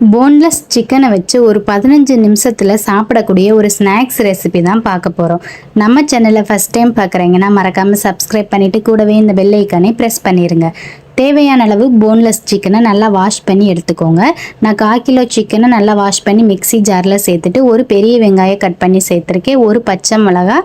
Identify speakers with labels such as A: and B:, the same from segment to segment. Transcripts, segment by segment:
A: Boneless சிக்கனை வச்சு ஒரு பதினஞ்சு நிமிஷத்தில் சாப்பிடக்கூடிய ஒரு ஸ்நாக்ஸ் ரெசிபி தான் பார்க்க போகிறோம் நம்ம சேனலை ஃபஸ்ட் டைம் பார்க்குறீங்கன்னா மறக்காமல் சப்ஸ்கிரைப் பண்ணிவிட்டு கூடவே இந்த பெல் ஐக்கானே ப்ரெஸ் பண்ணிடுங்க தேவையான அளவு போன்லெஸ் சிக்கனை நல்லா வாஷ் பண்ணி எடுத்துக்கோங்க. நான் கால் கிலோ சிக்கனை நல்லா வாஷ் பண்ணி மிக்ஸி ஜாரில் சேர்த்துட்டு ஒரு பெரிய வெங்காயம் கட் பண்ணி சேர்த்துருக்கேன். ஒரு பச்சை மிளகா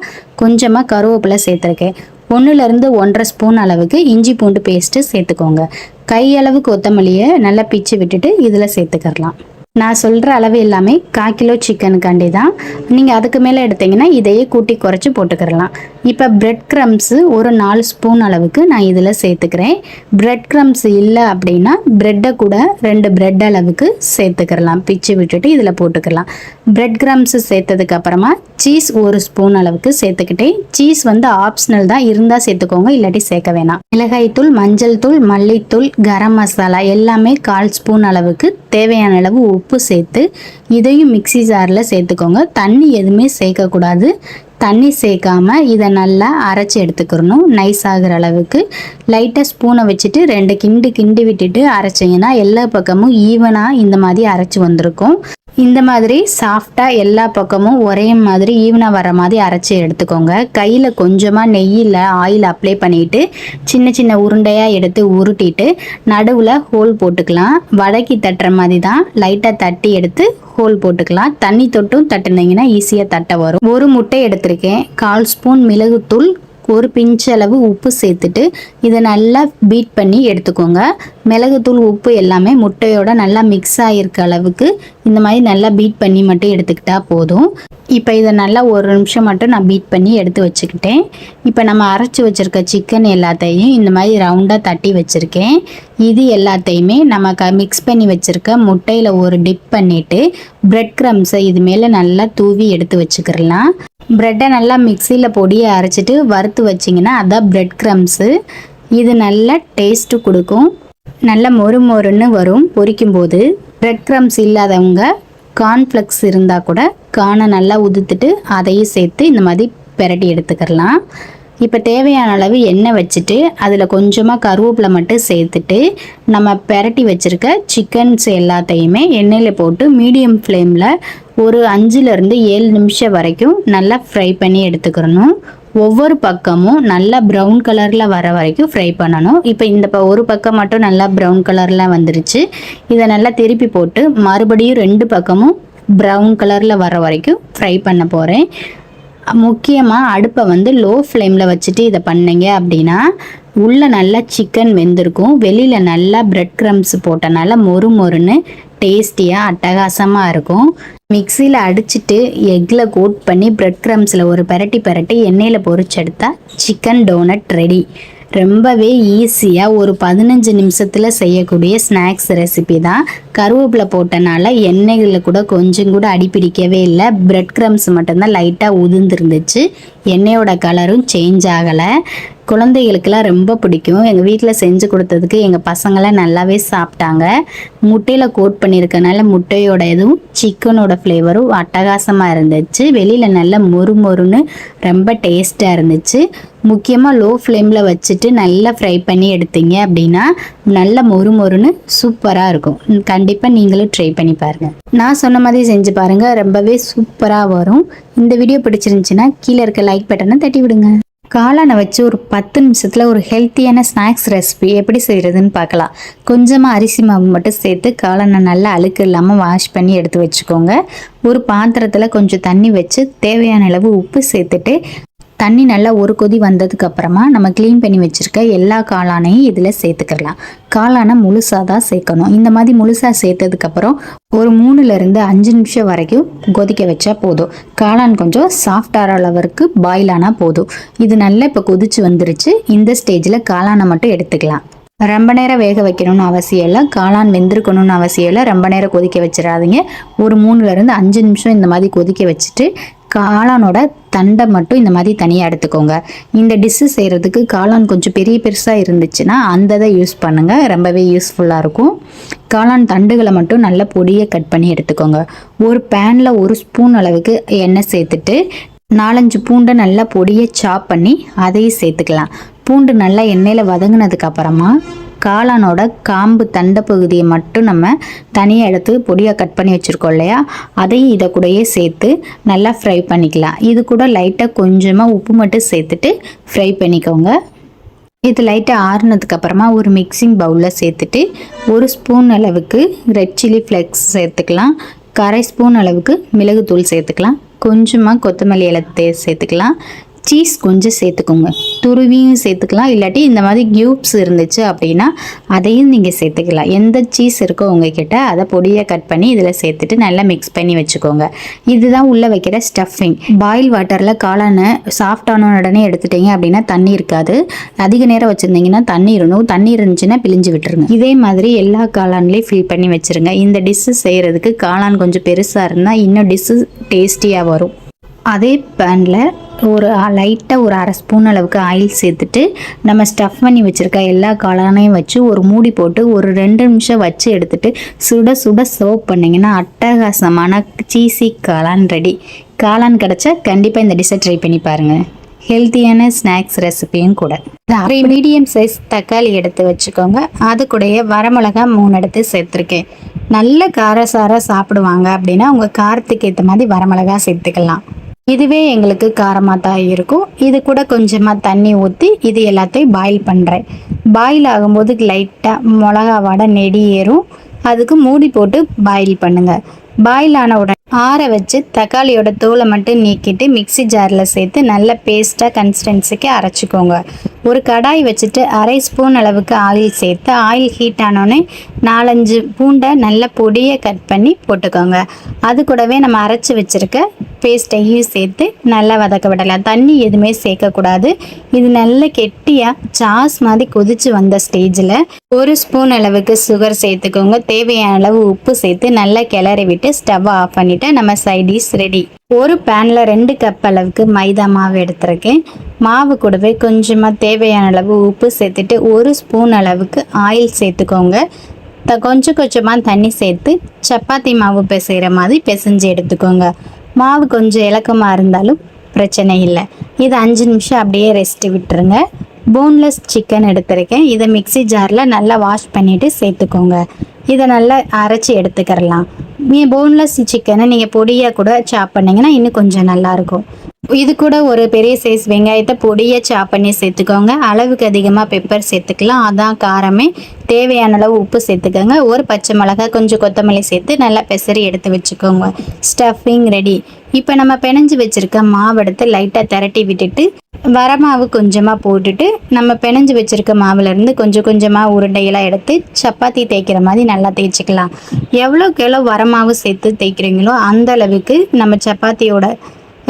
A: கொஞ்சமாக கருவேப்பிலை சேர்த்துருக்கேன். ஒன்றுலேருந்து ஒன்றரை ஸ்பூன் அளவுக்கு இஞ்சி பூண்டு பேஸ்ட்டு சேர்த்துக்கோங்க. கையளவு கொத்தமல்லியை நல்லா பிச்சு விட்டுட்டு இதில் சேர்த்துக்கரலாம் நான் சொல்கிற அளவு எல்லாமே கால் கிலோ சிக்கனுக்காண்டி தான். நீங்கள் அதுக்கு மேலே எடுத்தீங்கன்னா இதையே கூட்டி குறைச்சி போட்டுக்கிறலாம். இப்போ பிரெட் க்ரம்ஸு ஒரு நாலு ஸ்பூன் அளவுக்கு நான் இதில் சேர்த்துக்கிறேன். பிரெட் க்ரம்ஸ் இல்லை அப்படின்னா ப்ரெட்டை கூட ரெண்டு பிரெட் அளவுக்கு சேர்த்துக்கிறலாம். பிச்சு விட்டுட்டு இதில் போட்டுக்கலாம். பிரெட் க்ரம்ஸு சேர்த்ததுக்கு அப்புறமா சீஸ் ஒரு ஸ்பூன் அளவுக்கு சேர்த்துக்கிட்டேன். சீஸ் வந்து ஆப்ஷனல் தான். இருந்தால் சேர்த்துக்கோங்க இல்லாட்டி சேர்க்க வேணாம். மிளகாய் தூள் மஞ்சள் தூள் மல்லித்தூள் கரம் மசாலா எல்லாமே கால் ஸ்பூன் அளவுக்கு தேவையான அளவு உப்பு உப்பு சேர்த்து இதையும் மிக்ஸி ஜாரில் சேர்த்துக்கோங்க. தண்ணி எதுவுமே சேர்க்கக்கூடாது. தண்ணி சேர்க்காம இதை நல்லா அரைச்சி எடுத்துக்கிறணும். நைஸ் ஆகிற அளவுக்கு. லைட்டாக ஸ்பூனை வச்சுட்டு ரெண்டு கிண்டு கிண்டி விட்டுட்டு அரைச்சிங்கன்னா எல்லா பக்கமும் ஈவனாக இந்த மாதிரி அரைச்சி வந்திருக்கும். இந்த மாதிரி சாஃப்டாக எல்லா பக்கமும் ஒரே மாதிரி ஈவனாக வர மாதிரி அரைச்சி எடுத்துக்கோங்க. கையில் கொஞ்சமாக நெய்யில் ஆயில் அப்ளை பண்ணிட்டு சின்ன சின்ன உருண்டையாக எடுத்து உருட்டிட்டு நடுவில் ஹோல் போட்டுக்கலாம். வடக்கி தட்டுற மாதிரி தான் லைட்டாக தட்டி எடுத்து ஹோல் போட்டுக்கலாம். தண்ணி தொட்டும் தட்டுனீங்கன்னா ஈஸியாக தட்ட வரும். ஒரு முட்டை எடுத்திருக்கேன். கால் ஸ்பூன் மிளகுத்தூள் ஒரு பிஞ்ச் அளவு உப்பு சேர்த்துட்டு இதை நல்லா பீட் பண்ணி எடுத்துக்கோங்க. மிளகுத்தூள் உப்பு எல்லாமே முட்டையோட நல்லா மிக்ஸ் ஆகிருக்க அளவுக்கு இந்த மாதிரி நல்லா பீட் பண்ணி மட்டும் எடுத்துக்கிட்டால் போதும். இப்போ இதை நல்லா ஒரு நிமிஷம் மட்டும் நான் பீட் பண்ணி எடுத்து வச்சுக்கிட்டேன். இப்போ நம்ம அரைச்சி வச்சுருக்க சிக்கன் எல்லாத்தையும் இந்த மாதிரி ரவுண்டாக தட்டி வச்சுருக்கேன். இது எல்லாத்தையுமே நம்ம க மிக்ஸ் பண்ணி வச்சுருக்க முட்டையில் ஒரு டிப் பண்ணிவிட்டு ப்ரெட் க்ரம்ஸை இது மேலே நல்லா தூவி எடுத்து வச்சுக்கிறலாம் ப்ரெட்டை நல்லா மிக்சியில் பொடியை அரைச்சிட்டு வறுத்து வச்சிங்கன்னா அதான் ப்ரெட் க்ரம்ஸு இது நல்லா டேஸ்ட்டு கொடுக்கும். நல்ல மொறு மொறுன்னு வரும் பொரிக்கும் போது க்ரம்ஸ் இல்லாதவங்க கார்ன்ஃப்ளெக்ஸ் இருந்தால் கூட கானை நல்லா உதுத்துட்டு அதையும் சேர்த்து இந்த மாதிரி பெரட்டி எடுத்துக்கிடலாம் இப்போ தேவையான அளவு எண்ணெய் வச்சுட்டு அதில் கொஞ்சமாக கருவேப்பிலை மட்டும் சேர்த்துட்டு நம்ம பெரட்டி வச்சுருக்க சிக்கன்ஸ் எல்லாத்தையுமே எண்ணெயில் போட்டு மீடியம் ஃப்ளேமில் ஒரு அஞ்சுலேருந்து ஏழு நிமிஷம் வரைக்கும் நல்லா ஃப்ரை பண்ணி எடுத்துக்கிறணும் ஒவ்வொரு பக்கமும் நல்லா ப்ரௌன் கலரில் வர வரைக்கும் ஃப்ரை பண்ணணும். இப்போ இந்த ப ஒரு பக்கம் மட்டும் நல்லா ப்ரௌன் கலரில் வந்துருச்சு. இதை நல்லா திருப்பி போட்டு மறுபடியும் ரெண்டு பக்கமும் ப்ரௌன் கலரில் வர வரைக்கும் ஃப்ரை பண்ண போகிறேன் முக்கியமாக அடுப்பை வந்து லோ ஃப்ளேமில் வச்சுட்டு இதை பண்ணீங்க அப்படின்னா உள்ளே நல்லா சிக்கன் வெந்திருக்கும். வெளியில் நல்லா ப்ரெட் க்ரம்ஸ் போட்டனால மொறு மொறுன்னு டேஸ்டியாக அட்டகாசமாக இருக்கும். மிக்சியில் அடிச்சிட்டு எக்கில் கோட் பண்ணி ப்ரெட் க்ரம்ஸில் ஒரு பரட்டி பரட்டி எண்ணெயில் பொறிச்செடுத்தா சிக்கன் டோனட் ரெடி ரொம்பவே ஈஸியாக ஒரு பதினஞ்சு நிமிஷத்தில் செய்யக்கூடிய ஸ்நாக்ஸ் ரெசிபி தான். கருவேப்பிலை போட்டனால எண்ணெய்களில் கூட கொஞ்சம் கூட அடிப்பிடிக்கவே இல்லை. பிரெட் க்ரம்ஸ் மட்டும்தான் லைட்டாக உதிர்ந்துருந்துச்சு. எண்ணெயோட கலரும் சேஞ்ச் ஆகலை. குழந்தைகளுக்கெல்லாம் ரொம்ப பிடிக்கும். எங்கள் வீட்டில் செஞ்சு கொடுத்ததுக்கு எங்கள் பசங்களாம் நல்லாவே சாப்பிட்டாங்க. முட்டையில் கோட் பண்ணியிருக்கனால முட்டையோட இதுவும் சிக்கனோட ஃப்ளேவரும் அட்டகாசமாக இருந்துச்சு. வெளியில் நல்லா மொறு மொறுன்னு ரொம்ப டேஸ்ட்டாக இருந்துச்சு. முக்கியமாக லோ ஃப்ளேமில் வச்சுட்டு நல்லா ஃப்ரை பண்ணி எடுத்தீங்க அப்படின்னா நல்ல மொறு மொறுன்னு சூப்பராக இருக்கும். கண்டிப்பாக நீங்களும் ட்ரை பண்ணி பாருங்கள் நான் சொன்ன மாதிரி செஞ்சு பாருங்கள் ரொம்பவே சூப்பராக வரும். இந்த வீடியோ பிடிச்சிருந்துச்சுன்னா கீழே இருக்க லைக் பட்டனை தட்டி விடுங்க. காளானை வச்சு ஒரு பத்து நிமிஷத்தில் ஒரு ஹெல்த்தியான ஸ்நாக்ஸ் ரெசிபி எப்படி செய்கிறதுன்னு பார்க்கலாம். கொஞ்சமாக அரிசி மாவு மட்டும் சேர்த்து காளானை நல்லா அழுக்கு இல்லாமல் வாஷ் பண்ணி எடுத்து வச்சுக்கோங்க. ஒரு பாத்திரத்தில் கொஞ்சம் தண்ணி வச்சு தேவையான அளவு உப்பு சேர்த்துட்டு தண்ணி நல்லா ஒரு கொதி வந்ததுக்கு அப்புறமா நம்ம க்ளீன் பண்ணி வச்சுருக்க எல்லா காளானையும் இதில் சேர்த்துக்கலாம். காளானை முழுசாக தான் சேர்க்கணும். இந்த மாதிரி முழுசாக சேர்த்ததுக்கப்புறம் ஒரு மூணுலேருந்து அஞ்சு நிமிஷம் வரைக்கும் கொதிக்க வச்சா போதும். காளான் கொஞ்சம் சாஃப்டார அளவுக்கு பாயில் ஆனால் போதும். இது நல்லா இப்போ கொதிச்சு வந்துருச்சு. இந்த ஸ்டேஜில் காளானை மட்டும் எடுத்துக்கலாம். ரொம்ப நேரம் வேக வைக்கணும்னு அவசியம் இல்லை. காளான் வெந்திருக்கணும்னு அவசியம் இல்லை. ரொம்ப நேரம் கொதிக்க வச்சிடாதீங்க. ஒரு மூணுலேருந்து அஞ்சு நிமிஷம் இந்த மாதிரி கொதிக்க வச்சுட்டு காளானோட தண்டை மட்டும் இந்த மாதிரி தனியாக எடுத்துக்கோங்க. இந்த டிஷ்ஷு செய்கிறதுக்கு காளான் கொஞ்சம் பெரிய பெருசாக இருந்துச்சுன்னா அந்த இதை யூஸ் பண்ணுங்கள் ரொம்பவே யூஸ்ஃபுல்லாக இருக்கும். காளான் தண்டுகளை மட்டும் நல்ல பொடியை கட் பண்ணி எடுத்துக்கோங்க. ஒரு பேனில் ஒரு ஸ்பூன் அளவுக்கு எண்ணெய் சேர்த்துட்டு நாலஞ்சு பூண்டை நல்லா பொடியை சாப் பண்ணி அதையும் சேர்த்துக்கலாம். பூண்டு நல்லா எண்ணெயில் வதங்கினதுக்கு அப்புறமா காளானோட காம்பு தண்டை பகுதியை மட்டும் நம்ம தனியாக எடுத்து பொடியாக கட் பண்ணி வச்சுருக்கோம் இல்லையா? அதையும் இதை கூடயே சேர்த்து நல்லா ஃப்ரை பண்ணிக்கலாம். இது கூட லைட்டாக கொஞ்சமாக உப்பு மட்டும் சேர்த்துட்டு ஃப்ரை பண்ணிக்கோங்க. இது லைட்டாக ஆறுனதுக்கு அப்புறமா ஒரு மிக்சிங் பவுலில் சேர்த்துட்டு ஒரு ஸ்பூன் அளவுக்கு ரெட் சில்லி ஃப்ளெக்ஸ் சேர்த்துக்கலாம். கரை ஸ்பூன் அளவுக்கு மிளகுத்தூள் சேர்த்துக்கலாம். கொஞ்சமாக கொத்தமல்லி இலை சேர்த்துக்கலாம். சீஸ் கொஞ்சம் சேர்த்துக்கோங்க. துருவியும் சேர்த்துக்கலாம். இல்லாட்டி இந்த மாதிரி கியூப்ஸ் இருந்துச்சு அப்படின்னா அதையும் நீங்கள் சேர்த்துக்கலாம். எந்த சீஸ் இருக்கோ உங்ககிட்ட அதை பொடியை கட் பண்ணி இதில் சேர்த்துட்டு நல்லா மிக்ஸ் பண்ணி வச்சுக்கோங்க. இதுதான் உள்ளே வைக்கிற ஸ்டஃபிங் பாயில் வாட்டரில் காளானை சாஃப்டான உடனே எடுத்துட்டீங்க அப்படின்னா தண்ணி இருக்காது. அதிக நேரம் வச்சுருந்தீங்கன்னா தண்ணி இருணும். தண்ணி இருந்துச்சுன்னா பிழிஞ்சு விட்டுருங்க. இதே மாதிரி எல்லா காளான்லேயும் ஃபில் பண்ணி வச்சுருங்க. இந்த டிஷ்ஷு செய்கிறதுக்கு காளான் கொஞ்சம் பெருசாக இருந்தால் இன்னும் டிஷ்ஷு டேஸ்டியாக வரும். அதே பேனில் ஒரு லைட்டாக ஒரு அரை ஸ்பூன் அளவுக்கு ஆயில் சேர்த்துட்டு நம்ம ஸ்டஃப் பண்ணி வச்சுருக்க எல்லா காளானையும் வச்சு ஒரு மூடி போட்டு ஒரு ரெண்டு நிமிஷம் வச்சு எடுத்துகிட்டு சுட சுட சர்வ் பண்ணிங்கன்னா அட்டகாசமான சீசி காளான் ரெடி காளான் கிடச்சா கண்டிப்பாக இந்த டிஷ்ஷை ட்ரை பண்ணி பாருங்கள் ஹெல்த்தியான ஸ்நாக்ஸ் ரெசிபியும் கூட. அரை மீடியம் சைஸ் தக்காளி எடுத்து வச்சுக்கோங்க. அது கூடயே வரமிளகா மூணு எடுத்து சேர்த்துருக்கேன். நல்ல காரசார சாப்பிடுவாங்க அப்படின்னா உங்கள் காரத்துக்கு ஏற்ற மாதிரி வரமிளகா சேர்த்துக்கலாம். இதுவே எங்களுக்கு காரமாக தான் இருக்கும். இது கூட கொஞ்சமாக தண்ணி ஊற்றி இது எல்லாத்தையும் பாயில் பண்ணுறேன் பாயில் ஆகும்போது லைட்டாக மிளகா வடை நெடி ஏறும். அதுக்கு மூடி போட்டு பாயில் பண்ணுங்கள் பாயில் ஆன உடனே ஆற வச்சு தக்காளியோட தோலை மட்டும் நீக்கிட்டு மிக்ஸி ஜாரில் சேர்த்து நல்ல பேஸ்ட்டாக கன்சிஸ்டன்சிக்கு அரைச்சிக்கோங்க. ஒரு கடாய் வச்சுட்டு அரை ஸ்பூன் அளவுக்கு ஆயில் சேர்த்து ஆயில் ஹீட் ஆனோடனே நாலஞ்சு பூண்டை நல்ல பொடியை கட் பண்ணி போட்டுக்கோங்க. அது கூடவே நம்ம அரைச்சி வச்சுருக்க பேஸ்ட்டையும் சேர்த்து நல்லா வதக்க விடலாம். தண்ணி எதுவுமே சேர்க்கக்கூடாது. இது நல்ல கெட்டியாக சாஸ் மாதிரி கொதிச்சு வந்த ஸ்டேஜில் ஒரு ஸ்பூன் அளவுக்கு சுகர் சேர்த்துக்கோங்க. தேவையான அளவு உப்பு சேர்த்து நல்லா கிளறி விட்டு ஸ்டவ் ஆஃப் பண்ணிவிட்டு நம்ம சைடிஸ் ரெடி ஒரு பேனில் ரெண்டு கப் அளவுக்கு மைதா மாவு எடுத்திருக்கேன். மாவு கூடவே கொஞ்சமாக தேவையான அளவு உப்பு சேர்த்துட்டு ஒரு ஸ்பூன் அளவுக்கு ஆயில் சேர்த்துக்கோங்க. த கொஞ்சம் கொஞ்சமாக தண்ணி சேர்த்து சப்பாத்தி மாவு பிசைகிற மாதிரி பிசைஞ்சு எடுத்துக்கோங்க. மாவு கொஞ்சம் இலக்கமாக இருந்தாலும் பிரச்சனை இல்லை. இது அஞ்சு நிமிஷம் அப்படியே ரெஸ்ட்டு விட்டுருங்க. போன்லெஸ் சிக்கன் எடுத்திருக்கேன். இதை மிக்ஸி ஜாரில் நல்லா வாஷ் பண்ணிவிட்டு சேர்த்துக்கோங்க. இதை நல்லா அரைச்சி எடுத்துக்கிறலாம். நீங்கள் போன்லெஸ் சிக்கனை நீங்கள் பொடியாக கூட சாப் பண்ணிங்கன்னா இன்னும் கொஞ்சம் நல்லாயிருக்கும். இது கூட ஒரு பெரிய சைஸ் வெங்காயத்தை பொடியை சாப் பண்ணி சேர்த்துக்கோங்க. அளவுக்கு அதிகமாக பெப்பர் சேர்த்துக்கலாம். அதான் காரமே. தேவையான அளவு உப்பு சேர்த்துக்கோங்க. ஒரு பச்சை மிளகாய் கொஞ்சம் கொத்தமல்லி சேர்த்து நல்லா பெசரி எடுத்து வச்சுக்கோங்க. ஸ்டஃபிங் ரெடி இப்போ நம்ம பிணைஞ்சு வச்சுருக்க மாவு எடுத்து லைட்டாக திரட்டி விட்டுட்டு வரமாவு கொஞ்சமாக போட்டுட்டு நம்ம பிணைஞ்சு வச்சுருக்க மாவுலேருந்து கொஞ்சம் கொஞ்சமாக உருண்டையெல்லாம் எடுத்து சப்பாத்தி தேய்க்கிற மாதிரி நல்லா தேய்ச்சிக்கலாம். எவ்வளோக்கு எவ்வளோ வரமாவு சேர்த்து தேய்க்கிறீங்களோ அந்த அளவுக்கு நம்ம சப்பாத்தியோட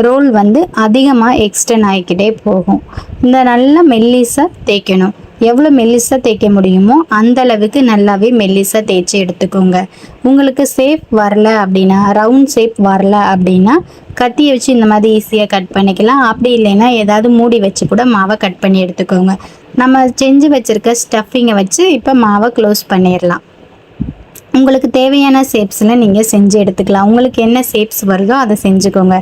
A: ரோல் வந்து அதிகமாக எக்ஸ்டெண்ட் ஆகிக்கிட்டே போகும். இந்த நல்லா மெல்லிஸாக தேய்க்கணும். எவ்வளோ மெல்லிசாக தேய்க்க முடியுமோ அந்த அளவுக்கு நல்லாவே மெல்லிசாக தேய்ச்சி எடுத்துக்கோங்க. உங்களுக்கு ஷேப் வரல அப்படின்னா ரவுண்ட் ஷேப் வரல அப்படின்னா கத்தியை வச்சு இந்த மாதிரி ஈஸியாக கட் பண்ணிக்கலாம். அப்படி இல்லைன்னா ஏதாவது மூடி வச்சு கூட மாவை கட் பண்ணி எடுத்துக்கோங்க. நம்ம செஞ்சு வச்சுருக்க ஸ்டஃபிங்கை வச்சு இப்போ மாவை க்ளோஸ் பண்ணிடலாம். உங்களுக்கு தேவையான ஷேப்ஸில் நீங்கள் செஞ்சு எடுத்துக்கலாம். உங்களுக்கு என்ன ஷேப்ஸ் வருதோ அதை செஞ்சுக்கோங்க.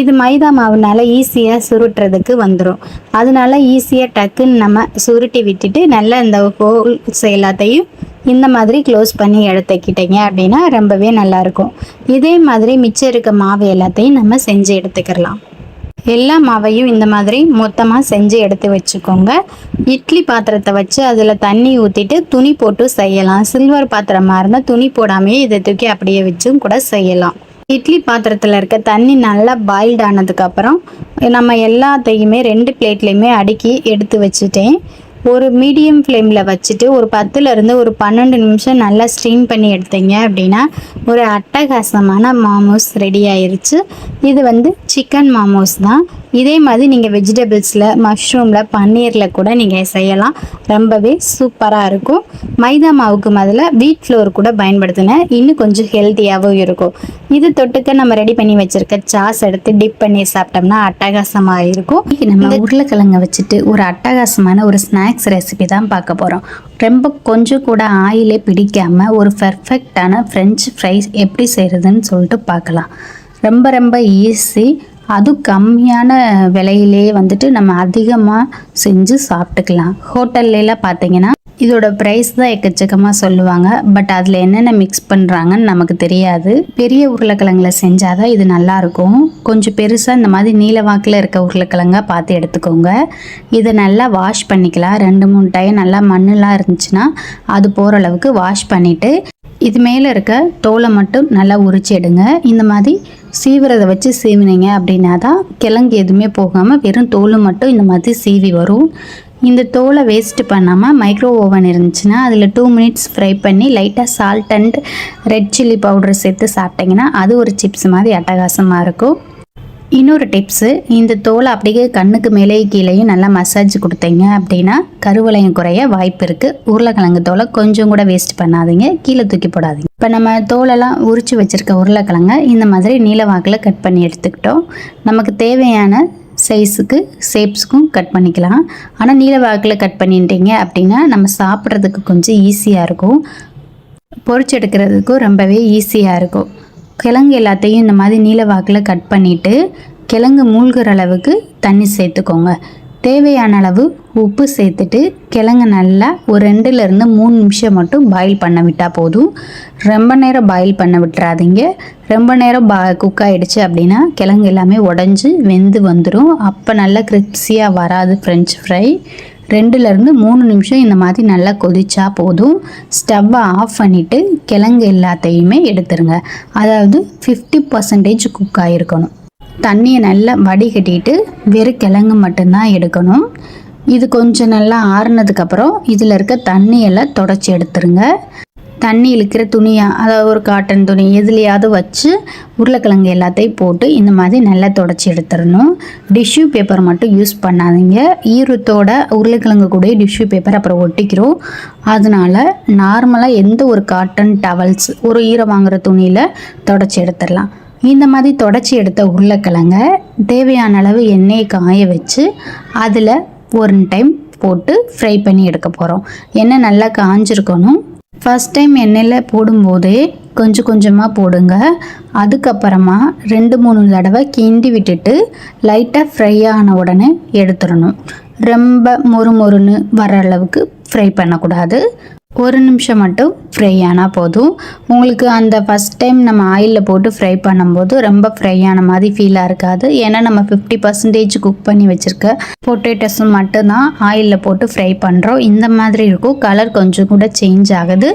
A: இது மைதா மாவுனால ஈஸியாக சுருட்டுறதுக்கு வந்துடும் அதனால ஈஸியாக டக்குன்னு நம்ம சுருட்டி விட்டுட்டு நல்லா இந்த ஹோல்ஸ் எல்லாத்தையும் இந்த மாதிரி க்ளோஸ் பண்ணி எடுத்துக்கிட்டீங்க அப்படின்னா ரொம்பவே நல்லாயிருக்கும் இதே மாதிரி மிச்சம் இருக்க மாவு எல்லாத்தையும் நம்ம செஞ்சு எடுத்துக்கலாம். எல்லா மாவையும் இந்த மாதிரி மொத்தமாக செஞ்சு எடுத்து வச்சுக்கோங்க. இட்லி பாத்திரத்தை வச்சு அதில் தண்ணி ஊற்றிட்டு துணி போட்டு செய்யலாம். சில்வர் பாத்திரமாக இருந்தால் துணி போடாமையே இதை தூக்கி அப்படியே வச்சும் கூட செய்யலாம். இட்லி பாத்திரத்தில் இருக்க தண்ணி நல்லா பாயில்ட் ஆனதுக்கப்புறம் நம்ம எல்லாத்தையுமே ரெண்டு பிளேட்லேயுமே அடுக்கி எடுத்து வச்சுட்டேன். ஒரு மீடியம் ஃப்ளேமில் வச்சுட்டு ஒரு பத்துலேருந்து ஒரு பன்னெண்டு நிமிஷம் நல்லா ஸ்டீம் பண்ணி எடுத்தீங்க அப்படின்னா ஒரு அட்டகாசமான மாமோஸ் ரெடி ஆயிருச்சு. இது வந்து சிக்கன் மாமோஸ் தான். இதே மாதிரி நீங்கள் வெஜிடபிள்ஸில் மஷ்ரூமில் பன்னீரில் கூட நீங்கள் செய்யலாம். ரொம்பவே சூப்பராக இருக்கும். மைதா மாவுக்கு முதல்ல வீட் ஃப்ளோர் கூட பயன்படுத்தினேன் இன்னும் கொஞ்சம் ஹெல்த்தியாகவும் இருக்கும். இது தொட்டுக்க நம்ம ரெடி பண்ணி வச்சுருக்க சாஸ் எடுத்து டிப் பண்ணி சாப்பிட்டோம்னா அட்டகாசமாக இருக்கும். நம்ம உருளைக்கிழங்க வச்சுட்டு ஒரு அட்டகாசமான ஒரு ஸ்நாக்ஸ் ரெசிபி தான் பார்க்க போகிறோம் ரொம்ப கொஞ்சம் கூட ஆயிலே பிடிக்காமல் ஒரு பெர்ஃபெக்டான ஃப்ரெஞ்ச் ஃப்ரைஸ் எப்படி செய்கிறதுன்னு சொல்லிட்டு பார்க்கலாம். ரொம்ப ரொம்ப ஈஸி அதுவும் கம்மியான விலையிலே வந்துட்டு நம்ம அதிகமாக செஞ்சு சாப்பிட்டுக்கலாம். ஹோட்டல்லாம் பார்த்தீங்கன்னா இதோட ப்ரைஸ் தான் எக்கச்சக்கமாக சொல்லுவாங்க. பட் அதில் என்னென்ன மிக்ஸ் பண்ணுறாங்கன்னு நமக்கு தெரியாது. பெரிய உருளைக்கிழங்குல செஞ்சால் தான் இது நல்லாயிருக்கும். கொஞ்சம் பெருசாக இந்த மாதிரி நீலவாக்கில் இருக்க உருளைக்கிழங்காக பார்த்து எடுத்துக்கோங்க. இதை நல்லா வாஷ் பண்ணிக்கலாம். ரெண்டு மூணு டைம் நல்லா மண்ணெலாம் இருந்துச்சுன்னா அது போகிற அளவுக்கு வாஷ் பண்ணிவிட்டு இது மேலே இருக்க தோலை மட்டும் நல்லா உரிச்சு எடுங்க. இந்த மாதிரி சீவுறதை வச்சு சீவினீங்க அப்படின்னா தான் கிழங்கு எதுவுமே போகாமல் வெறும் தோல் மட்டும் இந்த மாதிரி சீவி வரும். இந்த தோலை வேஸ்ட் பண்ணாமல் மைக்ரோ ஓவன் இருந்துச்சுன்னா அதில் டூ மினிட்ஸ் ஃப்ரை பண்ணி லைட்டாக salt and red chilli powder சேர்த்து சாப்பிட்டிங்கன்னா அது ஒரு சிப்ஸ் மாதிரி அட்டகாசமாக இருக்கும். இன்னொரு டிப்ஸு இந்த தோலை அப்படியே கண்ணுக்கு மேலே கீழேயும் நல்லா மசாஜ் கொடுத்தீங்க அப்படின்னா கருவளையம் குறைய வாய்ப்பு இருக்குது உருளைக்கிழங்கு தோலை கொஞ்சம் கூட வேஸ்ட் பண்ணாதீங்க. கீழே தூக்கி போடாதீங்க. இப்போ நம்ம தோலெல்லாம் உரித்து வச்சுருக்க உருளைக்கிழங்க இந்த மாதிரி நீல வாக்கில் கட் பண்ணி எடுத்துக்கிட்டோம். நமக்கு தேவையான சைஸுக்கு ஷேப்ஸுக்கும் கட் பண்ணிக்கலாம். ஆனால் நீல வாக்கில் கட் பண்ணிட்டீங்க அப்படின்னா நம்ம சாப்பிட்றதுக்கு கொஞ்சம் ஈஸியாக இருக்கும். பொறிச்செடுக்கிறதுக்கும் ரொம்பவே ஈஸியாக இருக்கும். கிழங்கு எல்லாத்தையும் இந்த மாதிரி நீல வாக்கில் கட் பண்ணிவிட்டு கிழங்கு மூழ்கிற அளவுக்கு தண்ணி சேர்த்துக்கோங்க. தேவையான அளவு உப்பு சேர்த்துட்டு கிழங்கு நல்லா ஒரு ரெண்டுலேருந்து மூணு நிமிஷம் மட்டும் பாயில் பண்ண விட்டால் போதும். ரொம்ப நேரம் பாயில் பண்ண விட்டுறாதீங்க. ரொம்ப நேரம் பா குக் ஆகிடுச்சு அப்படின்னா கிழங்கு எல்லாமே உடஞ்சி வெந்து வந்துடும் அப்போ நல்லா கிரிப்ஸியாக வராது ஃப்ரெஞ்ச் ஃப்ரை ரெண்டுலேருந்து மூணு நிமிஷம் இந்த மாதிரி நல்லா கொதிச்சா போதும். ஸ்டவ்வை ஆஃப் பண்ணிவிட்டு கிழங்கு எல்லாத்தையுமே எடுத்துருங்க. அதாவது ஃபிஃப்டி பர்சன்டேஜ் குக் ஆகிருக்கணும் தண்ணியை நல்லா வடிகட்டிட்டு வெறும் கிழங்கு மட்டும்தான் எடுக்கணும். இது கொஞ்சம் நல்லா ஆறுனதுக்கப்புறம் இதில் இருக்க தண்ணியெல்லாம் தொடச்சி எடுத்துருங்க. தண்ணி இழுக்கிற துணியாக அதாவது ஒரு காட்டன் துணி எதுலையாவது வச்சு உருளைக்கிழங்கு எல்லாத்தையும் போட்டு இந்த மாதிரி நல்லா தொடச்சி எடுத்துடணும். டிஷ்யூ பேப்பர் மட்டும் யூஸ் பண்ணாதீங்க. ஈரத்தோட உருளைக்கிழங்கு கூட டிஷ்யூ பேப்பர் அப்புறம் ஒட்டிக்கிறோம். அதனால நார்மலாக எந்த ஒரு காட்டன் டவல்ஸ் ஒரு ஈரம் வாங்குகிற துணியில் தொடச்சி எடுத்துடலாம். இந்த மாதிரி தொடச்சி எடுத்த உருளைக்கிழங்க தேவையான அளவு எண்ணெயை காய வச்சு அதில் ஒரு டைம் போட்டு ஃப்ரை பண்ணி எடுக்க போகிறோம் எண்ணெய் நல்லா காஞ்சிருக்கணும். ஃபஸ்ட் டைம் எண்ணெயில் போடும்போதே கொஞ்சம் கொஞ்சமாக போடுங்க. அதுக்கப்புறமா ரெண்டு மூணு தடவை கிண்டி விட்டுட்டு லைட்டாக ஃப்ரை ஆன உடனே எடுத்துடணும். ரொம்ப மொறு மொறுன்னு வர அளவுக்கு ஃப்ரை பண்ணக்கூடாது. ஒரு நிமிஷம் மட்டும் ஃப்ரை ஆனால் போதும். உங்களுக்கு அந்த ஃபஸ்ட் டைம் நம்ம ஆயிலில் போட்டு ஃப்ரை பண்ணும்போது ரொம்ப ஃப்ரை ஆன மாதிரி ஃபீலாக இருக்காது. ஏன்னா நம்ம ஃபிஃப்டி பர்சன்டேஜ் குக் பண்ணி வச்சுருக்க பொட்டேட்டோஸும் மட்டும்தான் ஆயிலில் போட்டு ஃப்ரை பண்ணுறோம் இந்த மாதிரி இருக்கும். கலர் கொஞ்சம் கூட சேஞ்ச் ஆகுது.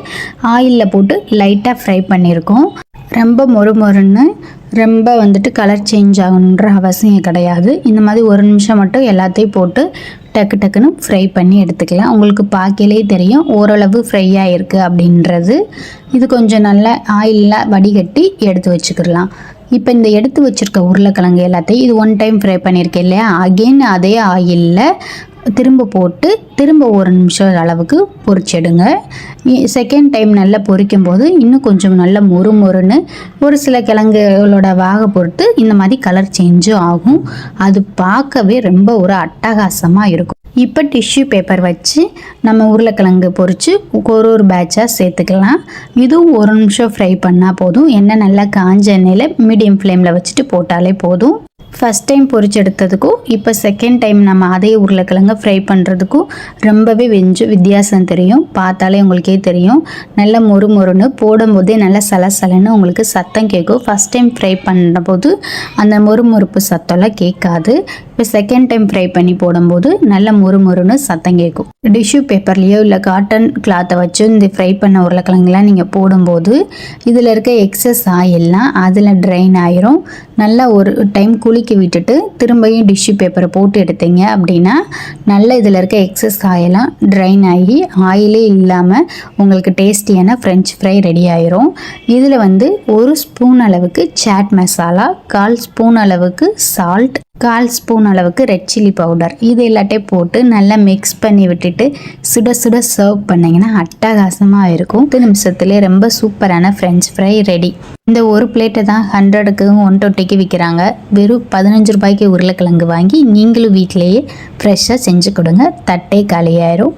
A: ஆயிலில் போட்டு லைட்டாக ஃப்ரை பண்ணியிருக்கோம் ரொம்ப மொறு மொறுன்னு ரொம்ப வந்துட்டு கலர் சேஞ்ச் ஆகணுன்ற அவசியம் கிடையாது. இந்த மாதிரி ஒரு நிமிஷம் மட்டும் எல்லாத்தையும் போட்டு டக்கு டக்குன்னு ஃப்ரை பண்ணி எடுத்துக்கலாம். உங்களுக்கு பார்க்கலே தெரியும் ஓரளவு ஃப்ரை ஆகிருக்கு அப்படின்றது. இது கொஞ்சம் நல்லா ஆயிலில் வடிகட்டி எடுத்து வச்சுக்கிடலாம் இப்போ இந்த எடுத்து வச்சுருக்க உருளைக்கிழங்கு எல்லாத்தையும் இது ஒன் டைம் ஃப்ரை பண்ணியிருக்கேன் இல்லையா? அகெயின் அதே ஆயிலில் திரும்ப போட்டு திரும்ப ஒரு நிமிஷம் அளவுக்கு பொரிச்சிடுங்க செகண்ட் டைம் நல்லா பொரிக்கும் போது இன்னும் கொஞ்சம் நல்லா மொறு மொறுன்னு ஒரு சில கிழங்குகளோட வாக பொறுத்து இந்த மாதிரி கலர் சேஞ்சும் ஆகும். அது பார்க்கவே ரொம்ப ஒரு அட்டகாசமாக இருக்கும். இப்போ டிஷ்யூ பேப்பர் வச்சு நம்ம உருளைக்கிழங்கு பொரித்து ஒரு ஒரு பேட்சாக சேர்த்துக்கலாம். இதுவும் ஒரு நிமிஷம் ஃப்ரை பண்ணால் போதும். எண்ணெய் நல்லா காஞ்ச எண்ணெயில் மீடியம் ஃப்ளேமில் வச்சுட்டு போட்டாலே போதும். ஃபஸ்ட் டைம் பொரிச்செடுத்ததுக்கும் இப்போ செகண்ட் டைம் நம்ம அதே உருளைக்கிழங்கு ஃப்ரை பண்ணுறதுக்கும் ரொம்பவே வெஞ்சு வித்தியாசம் தெரியும். பார்த்தாலே உங்களுக்கே தெரியும். நல்ல மொறு மொறுன்னு போடும்போதே நல்லா சலசலன்னு உங்களுக்கு சத்தம் கேட்கும். ஃபஸ்ட் டைம் ஃப்ரை பண்ணும்போது அந்த மொறு மொறுப்பு சத்தம்லாம் கேட்காது. இப்போ செகண்ட் டைம் ஃப்ரை பண்ணி போடும்போது நல்ல மொறு மொறுன்னு சத்தம் கேட்கும். டிஷ்யூ பேப்பர்லேயோ இல்லை காட்டன் கிளாத்தை வச்சு இந்த ஃப்ரை பண்ண உருளைக்கிழங்குலாம் நீங்கள் போடும்போது இதில் இருக்க எக்ஸஸ் ஆயில்லாம் அதில் ட்ரைன் ஆயிரும். நல்லா ஒரு டைம் குளிக்க விட்டுட்டு திரும்பியும் டிஷ்யூ பேப்பரை போட்டு எடுத்தீங்க அப்படின்னா நல்ல இதில் இருக்க எக்ஸஸ் ஆயிலாம் ட்ரைன் ஆகி ஆயிலே இல்லாமல் உங்களுக்கு டேஸ்டியான ஃப்ரெஞ்ச் ஃப்ரை ரெடி ஆயிரும். இதில் வந்து ஒரு ஸ்பூன் அளவுக்கு சாட் மசாலா கால் ஸ்பூன் அளவுக்கு சால்ட் கால் ஸ்பூன் அளவுக்கு ரெட் சில்லி பவுடர் இது எல்லாத்தையும் போட்டு நல்லா மிக்ஸ் பண்ணி விட்டுட்டு சுட சுட சர்வ் பண்ணிங்கன்னா அட்டகாசமாக இருக்கும். பத்து நிமிஷத்துலேயே ரொம்ப சூப்பரான ஃப்ரெஞ்ச் ஃப்ரை ரெடி இந்த ஒரு பிளேட்டை தான் ஹண்ட்ரடுக்கு ஒன் டுவெண்ட்டிக்கு விற்கிறாங்க வெறும் பதினஞ்சு ரூபாய்க்கு உருளைக்கிழங்கு வாங்கி நீங்களும் வீட்டிலேயே ஃப்ரெஷ்ஷாக செஞ்சு கொடுங்க. தட்டே காலியாயிரும்.